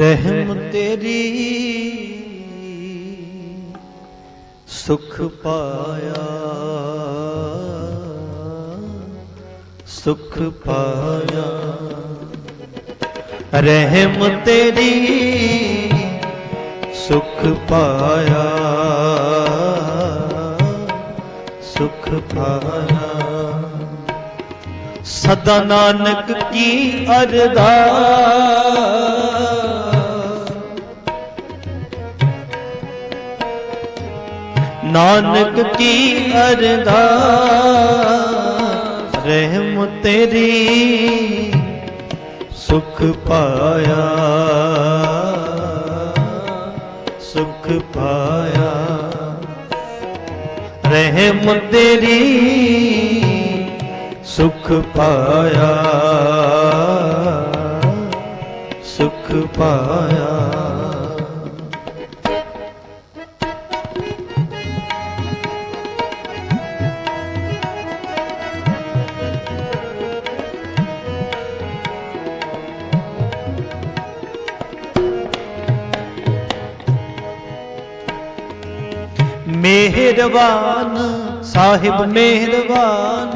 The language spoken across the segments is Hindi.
ਰਹਿਮ ਤੇਰੀ, ਸੁਖ ਪਾਇਆ। ਸੁਖ ਪਾਇਆ। ਰਹਿਮ ਤੇਰੀ, ਸੁਖ ਪਾਇਆ। ਸੁਖ ਪਾਇਆ। ਸਦਾ ਨਾਨਕ ਕੀ ਅਰਦਾਸ ਨਾਨਕ ਕੀ ਅਰਦਾਸ? ਰਹਿਮ ਤੇਰੀ ਸੁਖ ਪਾਇਆ। ਸੁਖ ਪਾਇਆ। ਰਹਿਮ ਤੇਰੀ ਸੁਖ ਪਾਇਆ। ਸੁਖ ਪਾਇਆ। मेहरबान, साहिब मेहरबान,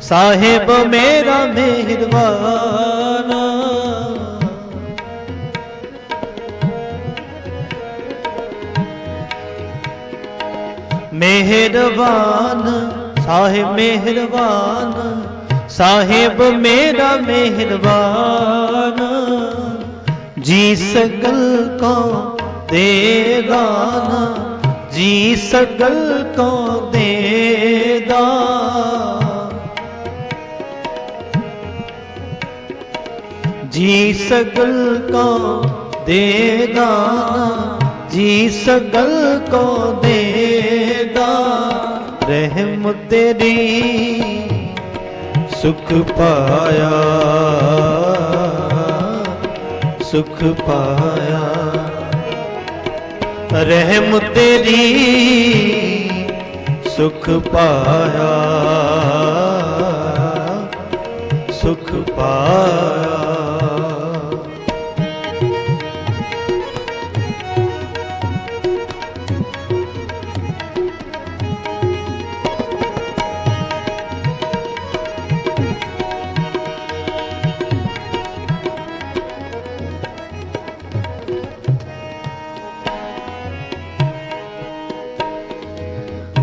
साहिब मेरा मेहरबान। मेहरबान, साहिब मेहरबान, साहिब मेरा मेहरबान। जी सकल को दे ਜੀ ਸਕਲ ਕੋ ਦੇਦਾ। ਜੀ ਸਕਲ ਕੋ ਦੇਦਾ, ਜੀ ਸਕਲ ਕੋ ਦੇਦਾ। ਰਹਿਮ ਤੇਰੀ ਸੁਖ ਪਾਇਆ ਸੁਖ ਪਾਇਆ। रहम तेरी सुख पाया सुख पाया।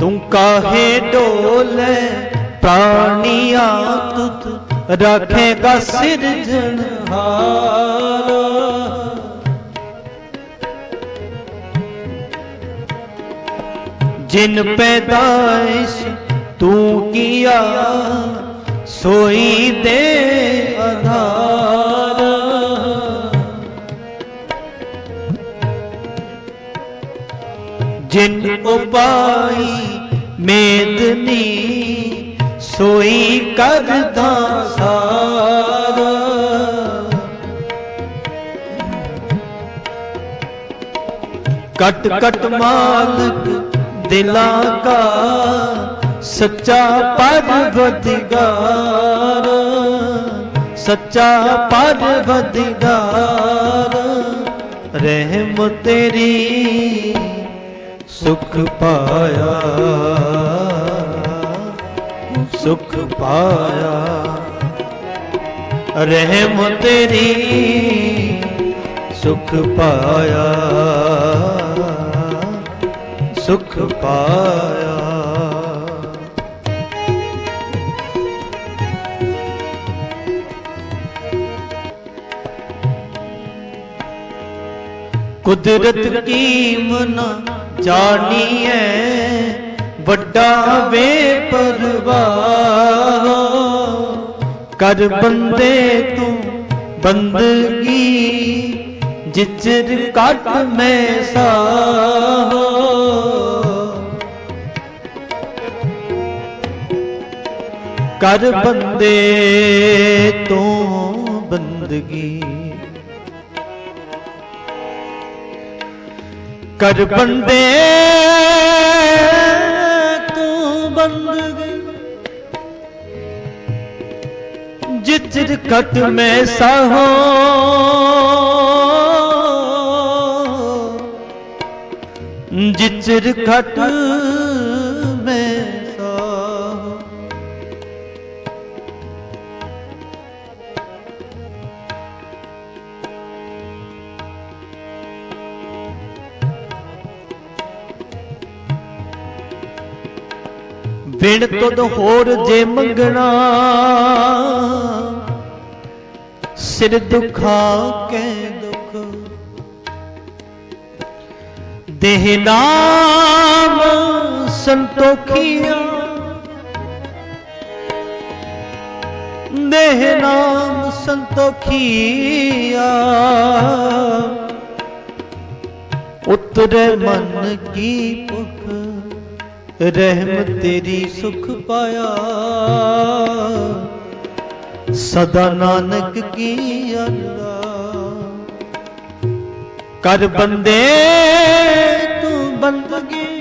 तू कहे डोले प्राणिया तुत रखेगा सिरजनहारा जिन पैदाइश तू किया, सोई दे आधार। जिन उपाय मेदनी सोई कर दासारा कट कट मालक दिला का सच्चा परवदिगार। सच्चा परवदिगार रहम तेरी सुख पाया। सुख पाया। रहम तेरी सुख पाया। सुख पाया। कुदरत की मना ਜਾਣੀਐ ਵੱਡਾ ਵੇ ਪਰਵਾਹ ਕਰ ਬੰਦੇ ਤੂੰ ਬੰਦਗੀ ਜਿਚਰ ਕੱਟ ਮੈਂ ਸਾਹ ਕਰ ਬੰਦੇ ਤੂੰ ਬੰਦਗੀ ਕਰ ਬੰਦੇ ਤੂੰ ਬੰਦਗੀ ਜਿਤਰ ਕਟ ਮੈਂ ਸਾਹੋ। ਜਿਤਰ ਕਟ ਬਿਨ ਤੁਧ ਹੋਰ ਜੇ ਮੰਗਣਾ। ਸਿਰ ਦੁਖਾ ਕੇ ਦੁਖ। ਦੇਹ ਨਾਮ ਸੰਤੋਖੀਆ। ਦੇਹ ਨਾਮ ਸੰਤੋਖੀਆ। ਉਤਰੇ ਮਨ ਕੀ ਭੁਖ रहम तेरी सुख पाया। सदा नानक की कर बंदे, तू बंदगी।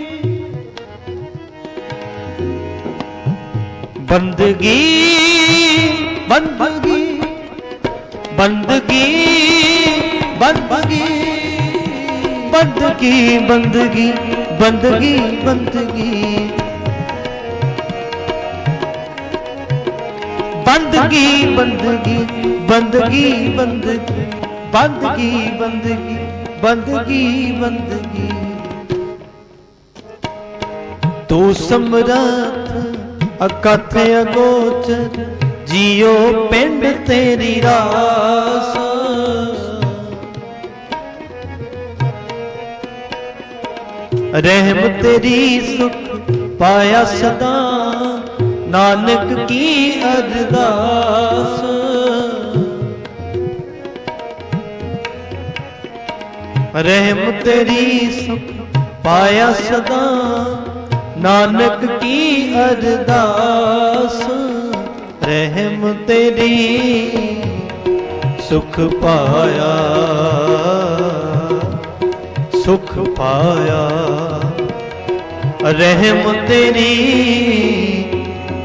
बंदगी बंदगी। बंदगी बंदगी। बंदगी बंदगी। बंदगी बंदगी। बंदगी बंदगी बंदगी बंदगी। बंदगी बंदगी बंदगी बंदगी। तो सम्राट, अकथ्य अगोचर जियो पिंड तेरी रास। रहम तेरी सुख पाया सदा। नानक की अरदास। रहम तेरी सुख पाया सदा। नानक की अरदास। रहम तेरी सुख पाया। ਸੁਖ ਪਾਇਆ। ਰਹਿਮ ਤੇਰੀ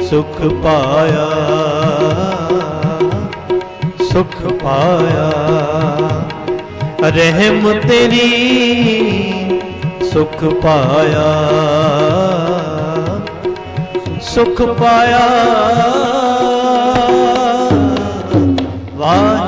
ਸੁਖ ਪਾਇਆ। ਸੁਖ ਪਾਇਆ। ਰਹਿਮ ਤੇਰੀ ਸੁਖ ਪਾਇਆ। ਸੁਖ ਪਾਇਆ। ਵਾਹਿ